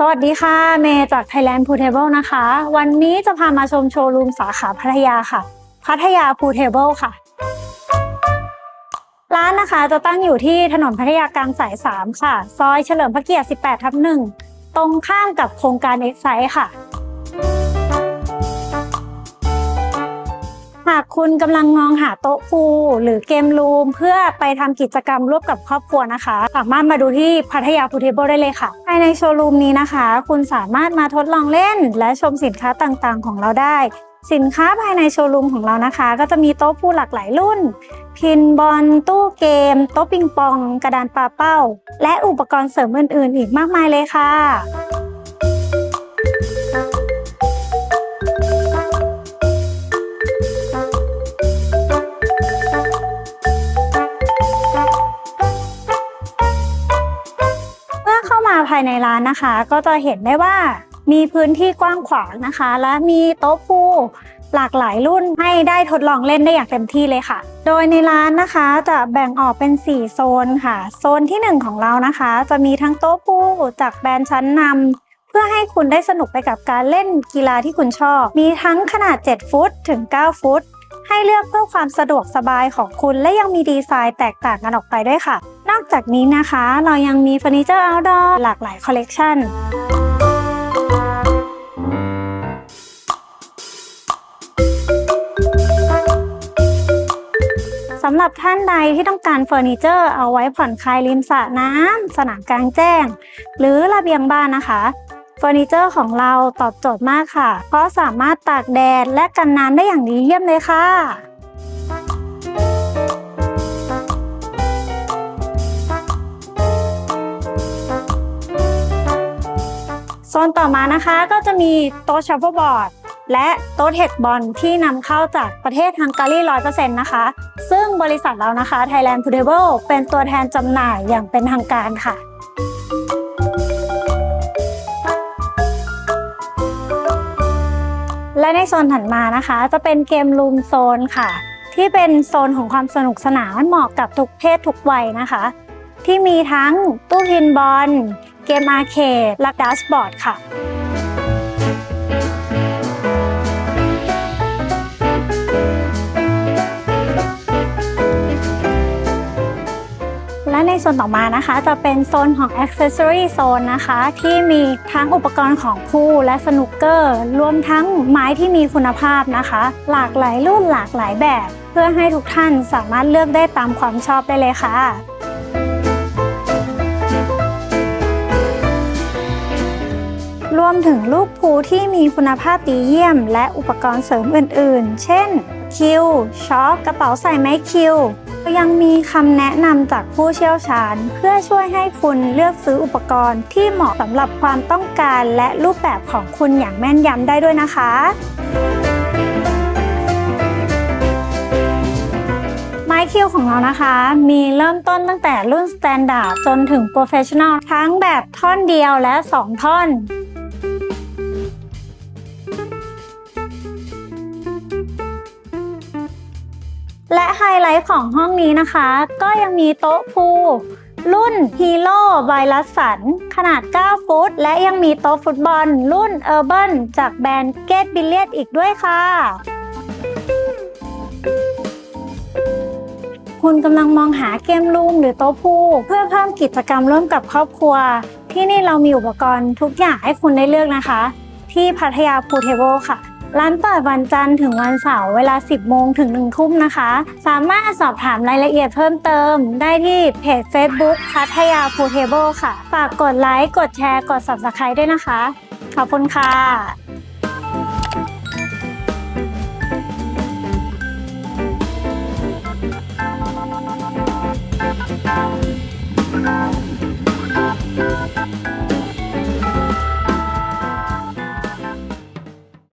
สวัสดีค่ะ เมย์จาก Thailand p o o Table นะคะ วันนี้จะพามาชมโชว์รูมสาขาพัทยาค่ะ พัทยา p o o Table ค่ะ ร้านนะคะจะตั้งอยู่ที่ถนนพัทยากลางสาย 3 ค่ะ ซอยเฉลิมพระเกียรติ 18 ทับ 1 ตรงข้ามกับโครงการ x c i ค่ะ คุณกำลังมองหาโต๊ะพูหรือเกมรูม เพื่อไปทำกิจกรรมร่วมกับครอบครัวนะคะ สามารถมาดูที่พัทยาพูเทเบิลได้เลยค่ะ ภายในโชว์รูมนี้นะคะ คุณสามารถมาทดลองเล่น และชมสินค้าต่างๆ ของเราได้ สินค้าภายในโชว์รูมของเรานะคะ ก็จะมีโต๊ะพูหลากหลายรุ่น พินบอลตู้เกม โต๊ะปิงปอง กระดานปาเป้า และอุปกรณ์เสริมอื่นๆ อีกมากมายเลยค่ะายในร้านนะคะ ก็จะเห็นได้ว่ามีพื้นที่กว้างขวางนะคะ และมีโต๊ะพูหลากหลายรุ่นให้ได้ทดลองเล่นได้อย่างเต็มที่เลยค่ะ โดยในร้านนะคะจะแบ่งออกเป็น 4 โซนค่ะ โซนที่ 1 ของเรานะคะ จะมีทั้งโต๊ะพูจากแบรนด์ชั้นนำเพื่อให้คุณได้สนุกไปกับการเล่นกีฬาที่คุณชอบ มีทั้งขนาด 7 ฟุตถึง 9 ฟุต ให้เลือกเพื่อความสะดวกสบายของคุณและยังมีดีไซน์แตกต่างกันออกไปด้วยค่ะ นอกจากนี้นะคะ เรายังมีเฟอร์นิเจอร์ outdoor หลากหลายคอลเลกชันสำหรับท่านใดที่ต้องการเฟอร์นิเจอร์เอาไว้ผ่อนคลายริมสระน้ำสนามกลางแจ้ง หรือระเบียงบ้านนะคะเฟอร์นิเจอร์ของเราตอบโจทย์มากค่ะ เพราะสามารถตากแดดและกันน้ำได้อย่างดีเยี่ยมเลยค่ะ ซนต่อมานะคะก็จะมีโต๊ะชัฟเฟิลบอร์ดและโต๊ะเทคบอลที่นำเข้าจากประเทศฮังการี100%นะคะ ซึ่งบริษัทเรานะคะ Thailand p o o t a b l e เป็นตัวแทนจำหน่ายอย่างเป็นทางการค่ะ และในโซนถัดมานะคะ จะเป็นเกมรูมโซนค่ะ ที่เป็นโซนของความสนุกสนานเหมาะกับทุกเพศทุกวัยนะคะ ที่มีทั้งตู้พินบอล เกมอาร์เคดและดัสบอร์ดค่ะ และในโซนต่อมานะคะ จะเป็นโซนของ Accessory Zone นะคะ ที่มีทั้งอุปกรณ์ของพูลและสนุกเกอร์ รวมทั้งไม้ที่มีคุณภาพนะคะ หลากหลายรุ่นหลากหลายแบบ เพื่อให้ทุกท่านสามารถเลือกได้ตามความชอบได้เลยค่ะ วมถึงลูกพูที่มีคุณภาพดีเยี่ยม และอุปกรณ์เสริมอื่นๆ เช่น คิวช็อคกระเป๋าใส่ไม้คิว ยังมีคำแนะนำจากผู้เชี่ยวชาญ เพื่อช่วยให้คุณเลือกซื้ออุปกรณ์ที่เหมาะสำหรับความต้องการและรูปแบบของคุณอย่างแม่นยำได้ด้วยนะคะไม้คิวของเรานะคะ มีเริ่มต้นตั้งแต่รุ่น Standard จนถึง Professional ทั้งแบบท่อนเดียวและ 2 ท่อน ไฮไลท์ของห้องนี้นะคะ ก็ยังมีโต๊ะพูรุ่น Hero ไวรัสสันขนาด 9 ฟุต และยังมีโต๊ะฟุตบอล รุ่น Urban จากแบรนด์เกตบิลเลียดอีกด้วยค่ะ คุณกำลังมองหาเกมรูมหรือโต๊ะพูเพื่อเพิ่มกิจกรรมร่วมกับครอบครัว ที่นี่เรามีอุปกรณ์ทุกอย่างให้คุณได้เลือกนะคะ ที่พัทยาพูเทเบิลค่ะ ร้านเปิดวันจันทร์ถึงวันเสาร์เวลา 10 โมงถึง 1 ทุ่มนะคะ สามารถสอบถามรายละเอียดเพิ่มเติม ได้ที่เพจ Facebook พัทยาพูเทเบิลค่ะ ฝากกดไลค์ กดแชร์ กด Subscribe ด้วยนะคะ ขอบคุณค่ะ